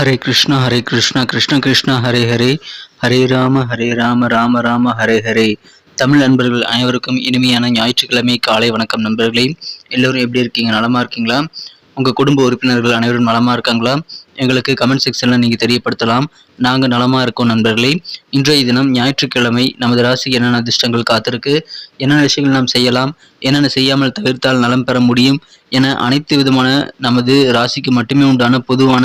ஹரே கிருஷ்ணா ஹரே கிருஷ்ணா கிருஷ்ண கிருஷ்ணா ஹரே ஹரே ஹரே ராம ஹரே ராம ராம ராம ஹரே ஹரே தமிழ் நண்பர்கள் அனைவருக்கும் இனிமையான ஞாயிற்றுக்கிழமை காலை வணக்கம் நண்பர்களே. எல்லோரும் எப்படி இருக்கீங்க? நலமாக இருக்கீங்களா? உங்கள் குடும்ப உறுப்பினர்கள் அனைவரும் நலமாக இருக்காங்களா? எங்களுக்கு கமெண்ட் செக்ஷனில் நீங்கள் தெரியப்படுத்தலாம். நாங்கள் நலமாக இருக்கோம் நண்பர்களே. இன்றைய தினம் ஞாயிற்றுக்கிழமை நமது ராசிக்கு என்னென்ன அதிர்ஷ்டங்கள் காத்திருக்கு? என்னென்ன விஷயங்கள் நாம் செய்யலாம்? என்னென்ன செய்யாமல் தவிர்த்தால் நலம் பெற முடியும்? என அனைத்து விதமான நமது ராசிக்கு மட்டுமே உண்டான பொதுவான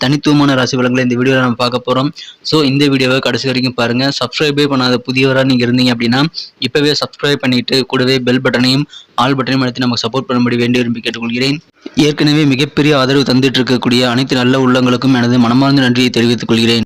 தனித்துவமான ராசி பலன்களை இந்த வீடியோவில் நம்ம பார்க்க போகிறோம் ஸோ இந்த வீடியோவை கடைசி வரைக்கும் பாருங்கள் சப்ஸ்கிரைபே பண்ணாத புதியவராக நீங்கள் இருந்தீங்க அப்படின்னா இப்போவே சப்ஸ்கிரைப் பண்ணிட்டு கூடவே பெல் பட்டனையும் ஆல் பட்டனையும் அழைத்து நமக்கு சப்போர்ட் பண்ணும்படி வேண்டி விரும்பி கேட்டுக்கொள்கிறேன். ஏற்கனவே மிகப்பெரிய ஆதரவு தந்துட்டு இருக்கக்கூடிய அனைத்து நல்ல உள்ளங்களுக்கும் எனது மனமார்ந்த நன்றியை தெரிவித்துக் கொள்கிறேன்.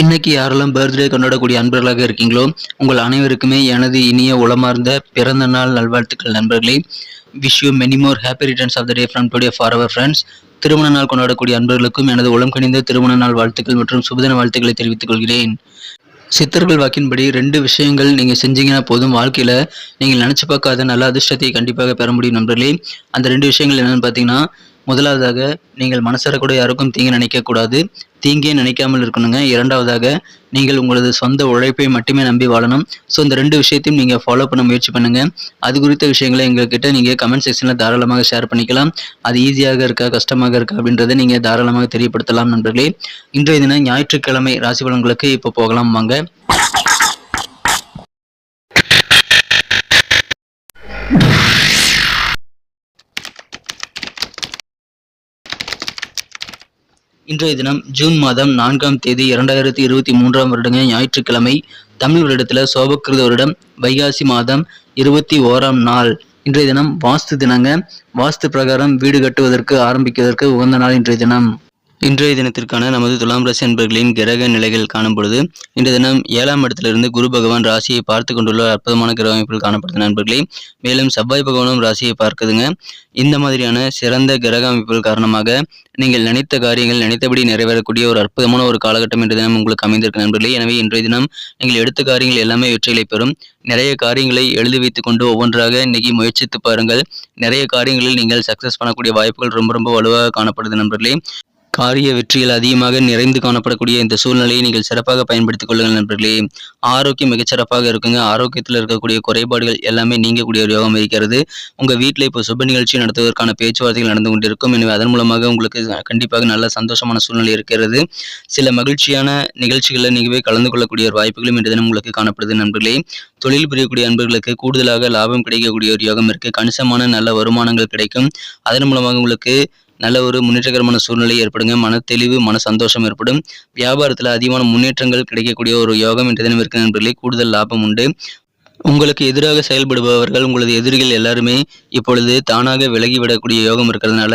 இன்னைக்கு யாரெல்லாம் பர்த்டே கொண்டாடக்கூடிய அன்பர்களாக இருக்கீங்களோ உங்கள் அனைவருக்குமே எனது இனிய உளமார்ந்த பிறந்த நாள் நல்வாழ்த்துக்கள் நண்பர்களே. Wish you many more happy returns of the day from today for our friends திருமண நாள் கொண்டாடக்கூடிய அன்பர்களுக்கும் எனது உளம் கணிந்த திருமண நாள் வாழ்த்துக்கள் மற்றும் சுபதின வாழ்த்துக்களை தெரிவித்துக் கொள்கிறேன். சித்தர்கள் வாக்கின்படி ரெண்டு விஷயங்கள் நீங்கள் செஞ்சீங்கன்னா போதும். வாழ்க்கையில் நீங்கள் நினச்சி பார்க்காத நல்ல அதிர்ஷ்டத்தை கண்டிப்பாக பெற முடியும் நண்பர்களே. அந்த ரெண்டு விஷயங்கள் என்னென்னு பார்த்தீங்கன்னா முதலாவதாக நீங்கள் மனசார கூட யாருக்கும் தீங்கு நினைக்கக்கூடாது தீங்கே நினைக்காமல் இருக்கணுங்க. இரண்டாவதாக நீங்கள் உங்களது சொந்த உழைப்பை மட்டுமே நம்பி வாழணும். ஸோ இந்த ரெண்டு விஷயத்தையும் நீங்கள் ஃபாலோ பண்ண முயற்சி பண்ணுங்கள் அது குறித்த விஷயங்களை எங்ககிட்ட நீங்கள் கமெண்ட் செக்ஷனில் தாராளமாக ஷேர் பண்ணிக்கலாம். அது ஈஸியாக இருக்கா கஷ்டமாக இருக்கா அப்படின்றத நீங்கள் தாராளமாக தெரியப்படுத்தலாம் நண்பர்களே. இன்றைய தினம் ஞாயிற்றுக்கிழமை ராசி பலன்களுக்கு இப்போ போகலாம் வாங்க. இன்றைய தினம் ஜூன் மாதம் நான்காம் தேதி இரண்டாயிரத்தி இருபத்தி மூன்றாம் வருடங்க ஞாயிற்றுக்கிழமை தமிழ் வருடத்தில் சோபக்கிருத வருடம் வைகாசி மாதம் இருபத்தி ஓராம் நாள். இன்றைய தினம் வாஸ்து தினங்க. வாஸ்து பிரகாரம் வீடு கட்டுவதற்கு ஆரம்பிக்கிறதற்கு உகந்த நாள் இன்றைய தினம். இன்றைய தினத்திற்கான நமது துலாம் ராசி அன்பர்களின் கிரக நிலைகள் காணும் பொழுது தினம் ஏழாம் இடத்திலிருந்து குரு பகவான் ராசியை பார்த்து கொண்டுள்ள அற்புதமான கிரக அமைப்புகள் காணப்படுது நண்பர்களே. மேலும் செவ்வாய் பகவானும் ராசியை பார்க்குதுங்க. இந்த மாதிரியான சிறந்த கிரக அமைப்புகள் காரணமாக நீங்கள் நினைத்த காரியங்கள் நினைத்தபடி நிறைவேறக்கூடிய ஒரு அற்புதமான ஒரு காலகட்டம் என்ற தினம் உங்களுக்கு அமைந்திருக்கு நண்பர்களே. எனவே இன்றைய தினம் நீங்கள் எடுத்த காரியங்கள் எல்லாமே வெற்றிகளை பெறும். நிறைய காரியங்களை எழுதி வைத்துக் கொண்டு ஒவ்வொன்றாக இன்னைக்கு முயற்சித்து பாருங்கள். நிறைய காரியங்களில் நீங்கள் சக்சஸ் பண்ணக்கூடிய வாய்ப்புகள் ரொம்ப ரொம்ப வலுவாக காணப்படுது நண்பர்களே. காரிய வெற்றிகள் அதிகமாக நிறைந்து காணப்படக்கூடிய இந்த சூழ்நிலையை நீங்கள் சிறப்பாக பயன்படுத்திக் கொள்ளுங்கள் நண்பர்களே. ஆரோக்கியம் மிகச்சிறப்பாக இருக்குங்க. ஆரோக்கியத்தில் இருக்கக்கூடிய குறைபாடுகள் எல்லாமே நீங்கக்கூடிய ஒரு யோகம் இருக்கிறது. உங்கள் வீட்டில் இப்போ சுப நிகழ்ச்சி நடத்துவதற்கான பேச்சுவார்த்தைகள் நடந்து கொண்டிருக்கும். எனவே அதன் மூலமாக உங்களுக்கு கண்டிப்பாக நல்ல சந்தோஷமான சூழ்நிலை இருக்கிறது. சில மகிழ்ச்சியான நிகழ்ச்சிகளில் நீங்கவே கலந்து கொள்ளக்கூடிய ஒரு வாய்ப்புகளும் இன்று தினம் உங்களுக்கு காணப்படுது நண்பர்களே. தொழில் புரியக்கூடிய அன்பர்களுக்கு கூடுதலாக லாபம் கிடைக்கக்கூடிய ஒரு யோகம் இருக்குது கணிசமான நல்ல வருமானங்கள் கிடைக்கும். அதன் மூலமாக உங்களுக்கு நல்ல ஒரு முன்னேற்றகரமான சூழ்நிலை ஏற்படுங்க. மன தெளிவு மன சந்தோஷம் ஏற்படும். வியாபாரத்தில் அதிகமான முன்னேற்றங்கள் கிடைக்கக்கூடிய ஒரு யோகம் இன்று தினம் இருக்கிற நண்பர்களே. கூடுதல் லாபம் உண்டு. உங்களுக்கு எதிராக செயல்படுபவர்கள் உங்களது எதிரிகள் எல்லாருமே இப்பொழுது தானாக விலகிவிடக்கூடிய யோகம் இருக்கிறதுனால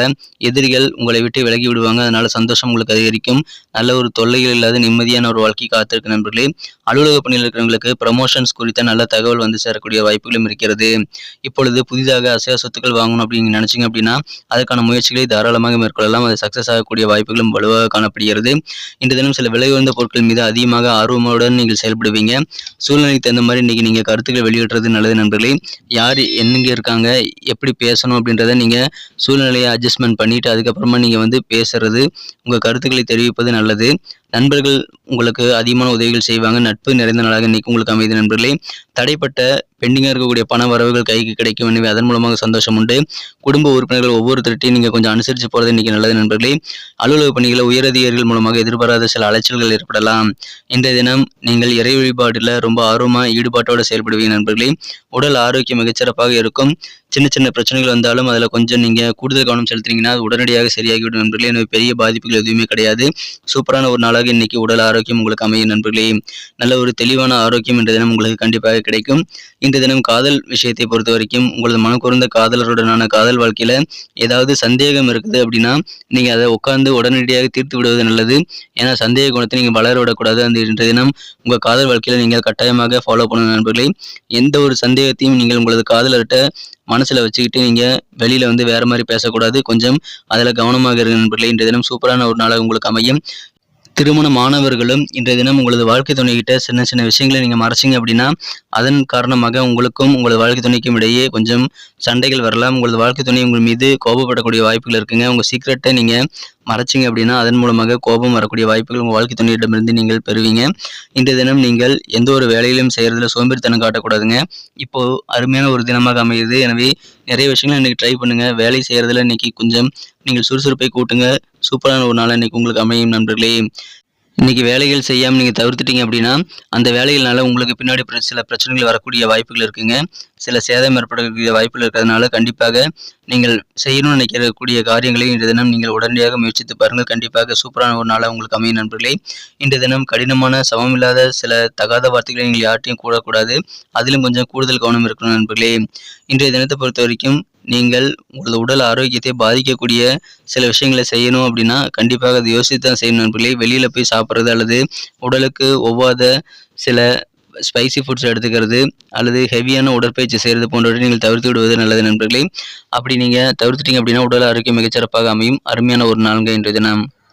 எதிரிகள் உங்களை விட்டு விலகி விடுவாங்க அதனால சந்தோஷம் உங்களுக்கு அதிகரிக்கும். நல்ல ஒரு தொல்லைகள் இல்லாத நிம்மதியான ஒரு வாழ்க்கை காத்திருக்க நண்பர்களே அலுவலக பணியில் இருக்கிறவங்களுக்கு ப்ரமோஷன்ஸ் குறித்த நல்ல தகவல் வந்து சேரக்கூடிய வாய்ப்புகளும் இருக்கிறது. இப்பொழுது புதிதாக அசையா சொத்துக்கள் வாங்கணும் அப்படின்னு நினைச்சிங்க அப்படின்னா அதுக்கான முயற்சிகளை தாராளமாக மேற்கொள்ளலாம். அது சக்சஸ் ஆகக்கூடிய வாய்ப்புகளும் வலுவாக காணப்படுகிறது. இன்று தினம் சில விலை உயர்ந்த பொருட்கள் மீது அதிகமாக ஆர்வமுடன் நீங்கள் செயல்படுவீங்க. சூழ்நிலைக்கு தகுந்த மாதிரி இன்னைக்கு நீங்கள் கருத்துக்கள் வெளியிடுறது நல்லது நண்பர்களே. யார் எங்கே இருக்காங்க எப்படி பேசணும் அப்படின்றத நீங்கள் சூழ்நிலையை அட்ஜஸ்ட்மெண்ட் பண்ணிவிட்டு அதுக்கப்புறமா நீங்கள் வந்து பேசுறது உங்கள் கருத்துக்களை தெரிவிப்பது நல்லது. நண்பர்கள் உங்களுக்கு அதிகமான உதவிகள் செய்வாங்க. நட்பு நிறைந்த நாளாக இன்னைக்கு உங்களுக்கு அமைதி நண்பர்களே. தடைப்பட்ட பெண்டிங்காக இருக்கக்கூடிய பண வரவுகள் கைக்கு கிடைக்கும். எனவே அதன் மூலமாக சந்தோஷம் உண்டு. குடும்ப உறுப்பினர்கள் ஒவ்வொருத்தருட்டையும் நீங்கள் கொஞ்சம் அனுசரித்து போகிறது இன்றைக்கி நல்லது நண்பர்களே. அலுவலக பணிகளை உயரதிகாரிகள் மூலமாக எதிர்பாராத சில அலைச்சல்கள் ஏற்படலாம். இன்றைய தினம் நீங்கள் இறை வழிபாட்டில் ரொம்ப ஆர்வமாக ஈடுபாட்டோடு செயல்படுவீங்க நண்பர்களே. உடல் ஆரோக்கியம் மிகச்சிறப்பாக இருக்கும். சின்ன சின்ன பிரச்சனைகள் வந்தாலும் அதில் கொஞ்சம் நீங்கள் கூடுதல் கவனம் செலுத்துனீங்கன்னா அது உடனடியாக சரியாகிவிடும் நண்பர்களே. எனவே பெரிய பாதிப்புகள் எதுவுமே கிடையாது. சூப்பரான ஒரு நாளாக இன்னைக்கு உடல் ஆரோக்கியம் உங்களுக்கு அமையும் நண்பர்களே. நல்ல ஒரு தெளிவான ஆரோக்கியம் இன்றைய தினம் உங்களுக்கு கண்டிப்பாக கிடைக்கும். இன்றைய தினம் காதல் விஷயத்தை பொறுத்த வரைக்கும் உங்களது மனக்குறந்த காதலருடனான காதல் வாழ்க்கையில் ஏதாவது சந்தேகம் இருக்குது அப்படின்னா நீங்கள் அதை உட்காந்து உடனடியாக தீர்த்து விடுவது நல்லது. ஏன்னா சந்தேக குணத்தை நீங்கள் வளர விடக்கூடாது அந்த இன்றைய தினம். உங்கள் காதல் வாழ்க்கையில் நீங்கள் கட்டாயமாக ஃபாலோ பண்ணணும் நண்பர்களே. எந்த ஒரு சந்தேகத்தையும் நீங்கள் உங்களது காதலர்கிட்ட மனசில் வச்சுக்கிட்டு நீங்கள் வெளியில் வந்து வேறு மாதிரி பேசக்கூடாது. கொஞ்சம் அதில் கவனமாக இருங்க நண்பர்களே. இன்றைய தினம் சூப்பரான ஒரு நாளாக உங்களுக்கு அமையும். திருமண மாணவர்களும் இன்றைய தினம் உங்களது வாழ்க்கை துணைக்கிட்ட சின்ன சின்ன விஷயங்களை நீங்கள் மறைச்சிங்க அப்படின்னா அதன் காரணமாக உங்களுக்கும் உங்களது வாழ்க்கை துணைக்கும் இடையே கொஞ்சம் சண்டைகள் வரலாம். உங்களது வாழ்க்கை துணை உங்கள் மீது கோபப்படக்கூடிய வாய்ப்புகள் இருக்குங்க. உங்கள் சீக்கிரட்டை நீங்கள் மறைச்சிங்க அப்படின்னா அதன் மூலமாக கோபம் வரக்கூடிய வாய்ப்புகள் உங்கள் வாழ்க்கை துணையிடமிருந்து நீங்கள் பெறுவீங்க. இன்றைய தினம் நீங்கள் எந்த ஒரு வேலையிலும் செய்கிறதுல சோம்பேறித்தனம் காட்டக்கூடாதுங்க. இப்போது அருமையான ஒரு தினமாக அமையுது. எனவே நிறைய விஷயங்கள் இன்றைக்கி ட்ரை பண்ணுங்கள் வேலை செய்கிறதுல இன்றைக்கி கொஞ்சம் நீங்கள் சுறுசுறுப்பை கூட்டுங்க. சூப்பரான ஒரு நாள் இன்றைக்கி உங்களுக்கு அமையும் நண்பர்களே. இன்றைக்கி வேலைகள் செய்யாமல் நீங்கள் தவிர்த்துட்டீங்க அப்படின்னா அந்த வேலைகள்னால உங்களுக்கு பின்னாடி சில பிரச்சனைகள் வரக்கூடிய வாய்ப்புகள் இருக்குங்க. சில சேதம் ஏற்படக்கூடிய வாய்ப்புகள் இருக்கிறதுனால கண்டிப்பாக நீங்கள் செய்யணும்னு நினைக்கக்கூடிய காரியங்களை இன்றைய தினம் நீங்கள் உடனடியாக முயற்சித்து பாருங்கள். கண்டிப்பாக சூப்பரான ஒரு நாளாக உங்களுக்கு அமையும் நண்பர்களே. இன்றைய தினம் கடினமான சமமில்லாத சில தகாத வார்த்தைகளை நீங்கள் யார்ட்டையும் கூடக்கூடாது அதிலும் கொஞ்சம் கூடுதல் கவனம் இருக்கணும் நண்பர்களே. இன்றைய தினத்தை பொறுத்த வரைக்கும் நீங்கள் உங்களது உடல் ஆரோக்கியத்தை பாதிக்கக்கூடிய சில விஷயங்களை செய்யணும் அப்படின்னா கண்டிப்பாக அதை யோசித்து தான் செய்யணும் நண்பர்களே. வெளியில் போய் சாப்பிட்றது அல்லது உடலுக்கு ஒவ்வாத சில ஸ்பைசி ஃபுட்ஸ் எடுத்துக்கிறது அல்லது ஹெவியான உடற்பயிற்சி செய்கிறது போன்றவற்றை நீங்கள் தவிர்த்து விடுவது நல்லது நண்பர்களே. அப்படி நீங்கள் தவிர்த்துட்டீங்க அப்படின்னா உடல் ஆரோக்கியம் மிகச்சிறப்பாக அமையும். அருமையான ஒரு நான்கு இன்றைய தினம்.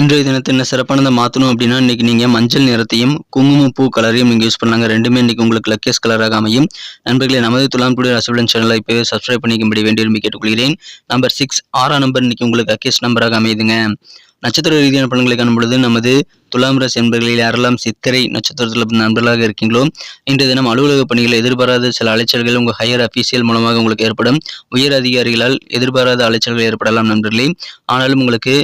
இன்றைய தினத்தை என்ன சிறப்பானதை மாற்றணும் அப்படின்னா இன்றைக்கி நீங்கள் மஞ்சள் நிறத்தையும் குங்குமம் பூ கலரையும் நீங்கள் யூஸ் பண்ணாங்க ரெண்டுமே இன்றைக்கி உங்களுக்கு லக்கேஸ் கலராக அமையும். நண்பர்களே நமது துலாம்புடி ரசபுடன் சேனலை இப்போவே சப்ஸ்கிரைப் பண்ணிக்கும்படி வேண்டி விரும்பி கேட்டுக்கொள்கிறேன். நம்பர் சிக்ஸ் ஆறாம் நம்பர் இன்றைக்கி உங்களுக்கு லக்கேஸ் நம்பராக அமையுதுங்க. நட்சத்திர ரீதியான பலன்களை காணும்பொழுது நமது துலாம் ராசி என்பர்களில் யாரெல்லாம் சித்திரை நட்சத்திரத்தில் நண்பர்களாக இருக்கீங்களோ இன்றைய தினம் அலுவலக பணிகளை எதிர்பாராத சில அலைச்சல்கள் உங்கள் ஹையர் அஃபீஷியல் மூலமாக உங்களுக்கு ஏற்படும். உயர் அதிகாரிகளால் எதிர்பாராத அலைச்சல்கள் ஏற்படலாம் நண்பர்களே. ஆனாலும் உங்களுக்கு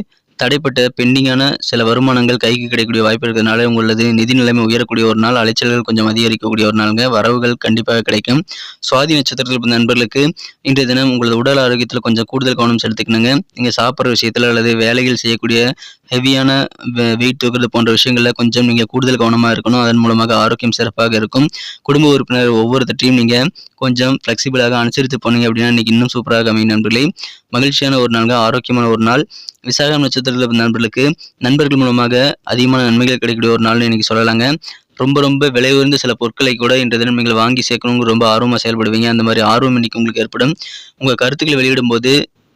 தடைப்பட்ட பெண்டிங்கான சில வருமானங்கள் கைக்கு கிடைக்கக்கூடிய வாய்ப்பு இருக்கிறதுனால உங்களது நிதி நிலைமை உயரக்கூடிய ஒரு நாள் அலைச்சல்கள் கொஞ்சம் அதிகரிக்கக்கூடிய ஒரு நாளுங்க. வரவுகள் கண்டிப்பாக கிடைக்கும். சுவாதி நட்சத்திரத்தில் நண்பர்களுக்கு இன்றைய தினம் உங்களது உடல் ஆரோக்கியத்தில் கொஞ்சம் கூடுதல் கவனம் செலுத்திக்கணுங்க. நீங்கள் சாப்பிட்ற விஷயத்தில் அல்லது வேலைகள் செய்யக்கூடிய ஹெவியான வெயிட் தூக்குறது போன்ற விஷயங்களில் கொஞ்சம் நீங்கள் கூடுதல் கவனமாக இருக்கணும். அதன் மூலமாக ஆரோக்கியம் சிறப்பாக இருக்கும். குடும்ப உறுப்பினர் ஒவ்வொருத்தையும் நீங்கள் கொஞ்சம் ஃப்ளெக்சிபிளாக அனுசரித்து போனீங்க அப்படின்னா இன்றைக்கி இன்னும் சூப்பராக அமையும் நண்பர்களே. மகிழ்ச்சியான ஒரு நாள் ஆரோக்கியமான ஒரு நாள். விசாகம் நட்சத்திரத்தில் நண்பர்களுக்கு நண்பர்கள் மூலமாக அதிகமான நன்மைகள் கிடைக்கக்கூடிய ஒரு நாள்னு இன்னைக்கு சொல்லலாங்க. ரொம்ப ரொம்ப விலை உயர்ந்த சில பொருட்களை கூட இன்றைய தினம் நீங்கள் வாங்கி சேர்க்கணுங்க ரொம்ப ஆர்வமாக செயல்படுவீங்க. அந்த மாதிரி ஆர்வம் இன்னைக்கு உங்களுக்கு ஏற்படும். உங்கள் கருத்துக்களை வெளியிடும்போது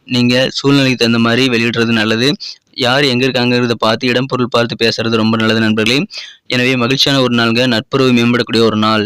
நீங்கள் சூழ்நிலைக்கு தகுந்த மாதிரி வெளியிடுறது நல்லது. யார் எங்கே இருக்காங்கிறத பார்த்து இடம் பொருள் பார்த்து பேசுறது ரொம்ப நல்லது நண்பர்களே. எனவே மகிழ்ச்சியான ஒரு நாளுங்க. நட்புறவு மேம்படக்கூடிய ஒரு நாள்.